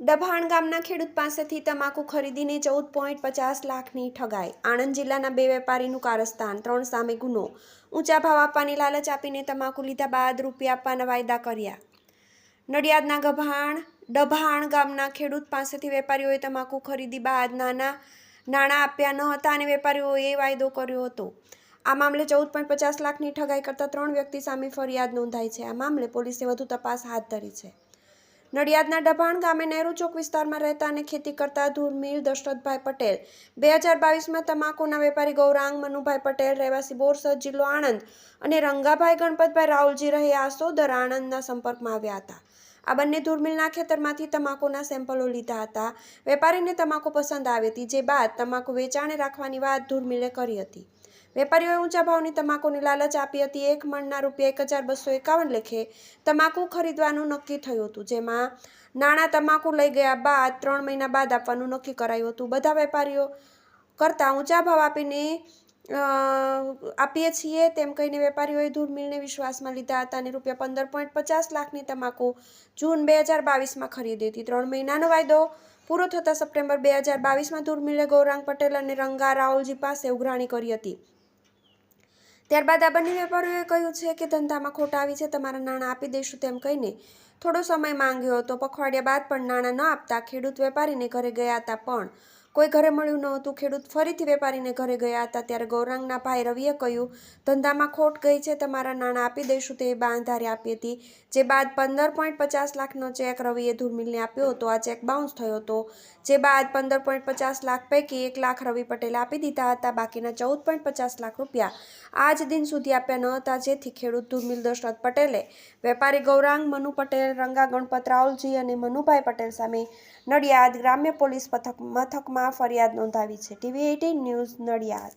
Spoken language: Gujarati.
ડભાણ ગામના ખેડૂત પાસેથી તમાકુ ખરીદીને ચૌદ પોઈન્ટ પચાસ લાખની ઠગાઈ. આણંદ જિલ્લાના બે વેપારીનું કારસ્તાન, ત્રણ સામે ગુનો. ઊંચા ભાવ આપવાની લાલચ આપીને તમાકુ લીધા બાદ રૂપિયા આપવાના વાયદા કર્યા. નડિયાદના ગભાણ, ડભાણ ગામના ખેડૂત પાસેથી વેપારીઓએ તમાકુ ખરીદી બાદ નાના, નાણાં આપ્યા ન હતા અને વેપારીઓએ વાયદો કર્યો હતો. આ મામલે ચૌદ પોઈન્ટ પચાસ લાખની ઠગાઈ કરતા ત્રણ વ્યક્તિ સામે ફરિયાદ નોંધાઈ છે. આ મામલે પોલીસે વધુ તપાસ હાથ ધરી છે. નડિયાદના ડભાણ ગામે નહેરુ ચોક વિસ્તારમાં રહેતા અને ખેતી કરતા ધૂરમીર દશરથભાઈ પટેલ. બે હજાર બાવીસમાં તમાકુના વેપારી ગૌરાંગ મનુભાઈ પટેલ, રહેવાસી બોરસદ જિલ્લો આણંદ અને રંગાભાઈ ગણપતભાઈ રાહુલજી રહે આસોદર આણંદના સંપર્કમાં આવ્યા હતા. આ બંને ધુરમિલના ખેતરમાંથી તમાકુના સેમ્પલો લીધા હતા. વેપારીને તમાકુ પસંદ આવી હતી, જે બાદ તમાકુ વેચાણે રાખવાની વાત ધુરમિલે કરી હતી. વેપારીઓએ ઊંચા ભાવની તમાકુની લાલચ આપી હતી. એક મણના રૂપિયા એક હજાર બસો એકાવન લેખે તમાકુ ખરીદવાનું નક્કી થયું હતું, જેમાં નાણાં તમાકુ લઈ ગયા બાદ ત્રણ મહિના બાદ આપવાનું નક્કી કરાયું હતું. બધા વેપારીઓ કરતાં ઊંચા ભાવ આપીને આપીએ છીએ તેમ કહીને વેપારીઓએ ધૂળમિલને વિશ્વાસમાં લીધા હતા અને રૂપિયા પંદર પોઈન્ટ પચાસ લાખની તમાકુ જૂન બે હજાર બાવીસમાં ખરીદી હતી. ત્રણ મહિનાનો વાયદો પૂરો થતાં સપ્ટેમ્બર બે હજાર બાવીસમાં ધૂળમિલે ગૌરાંગ પટેલ અને રંગા રાહુલજી પાસે ઉઘરાણી કરી હતી. ત્યારબાદ આ બંને વેપારીઓએ કહ્યું છે કે ધંધામાં ખોટ આવી છે, તમારા નાણાં આપી દઈશું તેમ કહીને થોડો સમય માંગ્યો હતો. પખવાડિયા બાદ પણ નાણાં ન આપતા ખેડૂત વેપારીને ઘરે ગયા હતા પણ કોઈ ઘરે મળ્યું ન હતું ખેડૂત ફરીથી વેપારીને ઘરે ગયા હતા. ત્યારે ગૌરાંગના ભાઈ રવિએ કહ્યું, ધંધામાં ખોટ ગઈ છે, તમારા નાણાં આપી દઈશું. તે બાંધારે આપી હતી. જે બાદ પંદર પોઈન્ટ પચાસ લાખનો ચેક રવિએ ધુરમિલને આપ્યો હતો. આ ચેક બાઉન્સ થયો હતો. જે બાદ પંદર પોઈન્ટ પચાસ લાખ પૈકી એક લાખ રવિ પટેલે આપી દીધા હતા. બાકીના ચૌદ પોઈન્ટ પચાસ લાખ રૂપિયા આજ દિન સુધી આપ્યા ન હતા જેથી ખેડૂત ધુરમિલ દશરથ પટેલે વેપારી ગૌરાંગ, મનુ પટેલ, રંગા ગણપત રાઉલજી અને મનુભાઈ પટેલ સામે નડિયાદ ગ્રામ્ય પોલીસ પથક મથકમાં ફરિયાદ નોંધાવી છે. TV eighteen news Nadiad.